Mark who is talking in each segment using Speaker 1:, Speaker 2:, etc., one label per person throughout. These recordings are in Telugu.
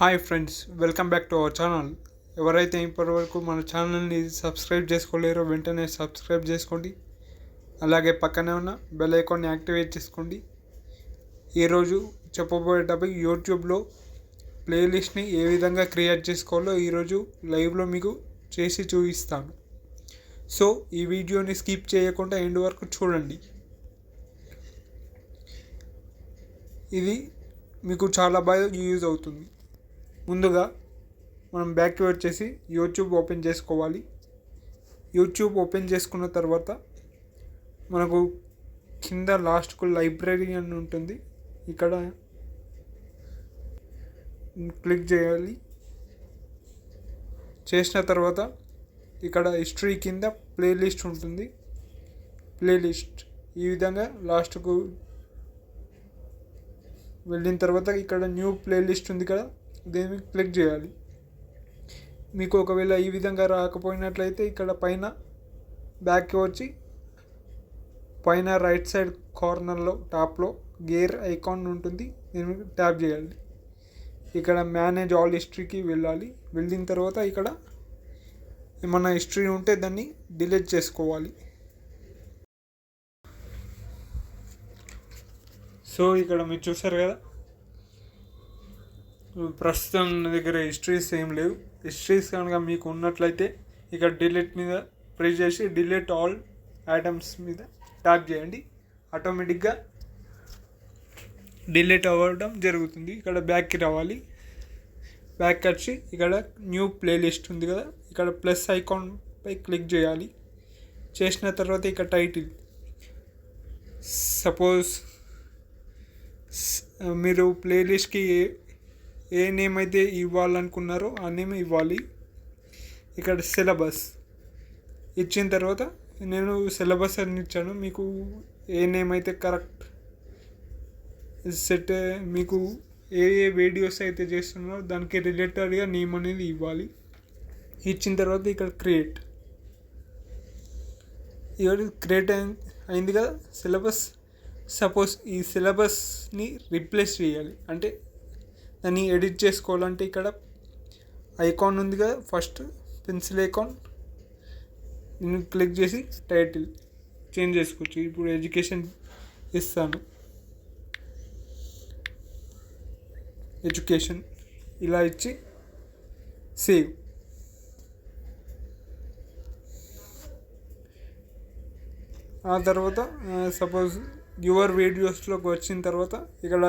Speaker 1: Hi friends welcome back to our channel. ఎవరైతే ఇప్పటివరకు మన ఛానల్ని సబ్స్క్రైబ్ చేసుకోలేరో వెంటనే సబ్స్క్రైబ్ చేసుకోండి. అలాగే పక్కనే ఉన్న బెల్ ఐకాన్ని యాక్టివేట్ చేసుకోండి. ఈరోజు చెప్పబోయే టాపిక్ యూట్యూబ్లో ప్లేలిస్ట్ని ఏ విధంగా క్రియేట్ చేసుకోవాలో ఈరోజు లైవ్లో మీకు చేసి చూపిస్తాను. సో ఈ వీడియోని స్కిప్ చేయకుండా ఎండ్ వరకు చూడండి. ఇది మీకు చాలా బాగా యూజ్ అవుతుంది. ముందుగా మనం బ్యాక్ వచ్చేసి యూట్యూబ్ ఓపెన్ చేసుకోవాలి. యూట్యూబ్ ఓపెన్ చేసుకున్న తర్వాత మనకు కింద లాస్ట్కు లైబ్రరీ అని ఉంటుంది. ఇక్కడ క్లిక్ చేయాలి. చేసిన తర్వాత ఇక్కడ హిస్టరీ కింద ప్లేలిస్ట్ ఉంటుంది. ప్లేలిస్ట్ ఈ విధంగా లాస్ట్కు వెళ్ళిన తర్వాత ఇక్కడ న్యూ ప్లేలిస్ట్ ఉంది కదా దీన్ని క్లిక్ చేయాలి? మీకు ఒకవేళ ఈ విధంగా రాకపోయినట్లయితే ఇక్కడ పైన బ్యాక్కి వచ్చి పైన రైట్ సైడ్ కార్నర్లో టాప్లో గేర్ ఐకాన్ ఉంటుంది. దీన్ని ట్యాప్ చేయాలి. ఇక్కడ మేనేజ్ ఆల్ హిస్టరీకి వెళ్ళాలి. వెళ్ళిన తర్వాత ఇక్కడ ఏమన్నా హిస్టరీ ఉంటే దాన్ని డిలీట్ చేసుకోవాలి. సో ఇక్కడ మీరు చూసారు కదా? ప్రస్తుతం నా దగ్గర హిస్టరీస్ ఏం లేవు. హిస్టరీస్ కనుక మీకు ఉన్నట్లయితే ఇక్కడ డిలీట్ మీద ప్రెస్ చేసి డిలీట్ ఆల్ ఐటమ్స్ మీద ట్యాప్ చేయండి. ఆటోమేటిక్గా డిలీట్ అవ్వడం జరుగుతుంది. ఇక్కడ బ్యాక్కి రావాలి. బ్యాక్ వచ్చి ఇక్కడ న్యూ ప్లేలిస్ట్ ఉంది కదా. ఇక్కడ ప్లస్ ఐకాన్పై క్లిక్ చేయాలి. చేసిన తర్వాత ఇక్కడ టైటిల్ సపోజ్ మీరు ప్లేలిస్ట్కి ఏ నేమ్ అయితే ఇవ్వాలనుకున్నారో ఆ నేమ్ ఇవ్వాలి. ఇక్కడ సిలబస్. ఇచ్చిన తర్వాత నేను సిలబస్ అని ఇచ్చాను. మీకు ఏ నేమ్ అయితే కరెక్ట్ సెట్ మీకు ఏ ఏ వీడియోస్ అయితే చేస్తున్నారో దానికి రిలేటెడ్గా నేమ్ అనేది ఇవ్వాలి. ఇచ్చిన తర్వాత ఇక్కడ క్రియేట్ ఇక్కడ క్రియేట్ అయింది కదా సిలబస్. సపోజ్ ఈ సిలబస్ని రీప్లేస్ చేయాలి. అంటే దాన్ని ఎడిట్ చేసుకోవాలంటే ఇక్కడ ఐకాన్ ఉంది కదా ఫస్ట్ పెన్సిల్ ఐకాన్ నేను క్లిక్ చేసి టైటిల్ చేంజ్ చేసుకోవచ్చు. ఇప్పుడు ఎడ్యుకేషన్ ఇస్తాను. ఎడ్యుకేషన్ ఇలా ఇచ్చి సేవ్ ఆ తర్వాత సపోజ్ యువర్ వీడియోస్లోకి వచ్చిన తర్వాత ఇక్కడ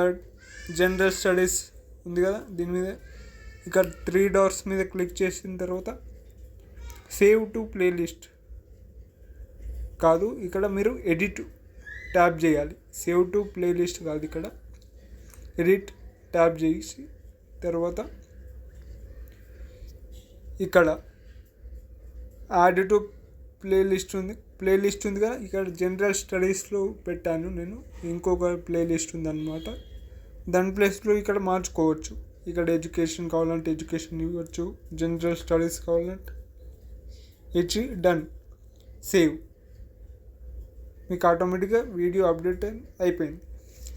Speaker 1: జనరల్ స్టడీస్ ఉంది కదా దీని మీద. ఇక్కడ త్రీ డాట్స్ మీద క్లిక్ చేసిన తర్వాత సేవ్ టు ప్లేలిస్ట్ కాదు ఇక్కడ మీరు ఎడిట్ ట్యాప్ చేయాలి. సేవ్ టు ప్లేలిస్ట్ కాదు ఇక్కడ. ఎడిట్ ట్యాప్ చేసి తర్వాత ఇక్కడ యాడ్ టు ప్లేలిస్ట్ ఉంది. ప్లేలిస్ట్ ఉంది కదా ఇక్కడ జనరల్ స్టడీస్లో పెట్టాను నేను. ఇంకొక ప్లేలిస్ట్ ఉందన్నమాట. దాని ప్లేస్లో ఇక్కడ మార్చుకోవచ్చు. ఇక్కడ ఎడ్యుకేషన్ కావాలంటే ఎడ్యుకేషన్ ఇవ్వచ్చు. జనరల్ స్టడీస్ కావాలంటే. ఇచ్చి డన్ సేవ్ మీకు ఆటోమేటిక్గా వీడియో అప్డేట్ అయిపోయింది.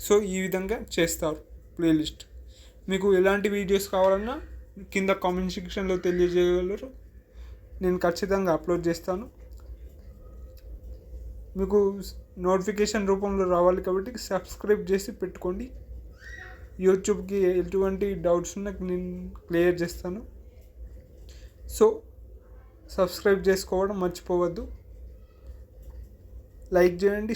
Speaker 1: సో ఈ విధంగా చేస్తారు ప్లేలిస్ట్. మీకు ఎలాంటి వీడియోస్ కావాలన్నా కింద కామెంట్ సెక్షన్లో తెలియజేయగలరు. నేను ఖచ్చితంగా అప్లోడ్ చేస్తాను. మీకు నోటిఫికేషన్ రూపంలో రావాలి కాబట్టి సబ్స్క్రైబ్ చేసి పెట్టుకోండి. యూట్యూబ్కి ఎటువంటి డౌట్స్ ఉన్నా నేను క్లియర్ చేస్తాను. సో సబ్స్క్రైబ్ చేసుకోవడం మర్చిపోవద్దు. లైక్ చేయండి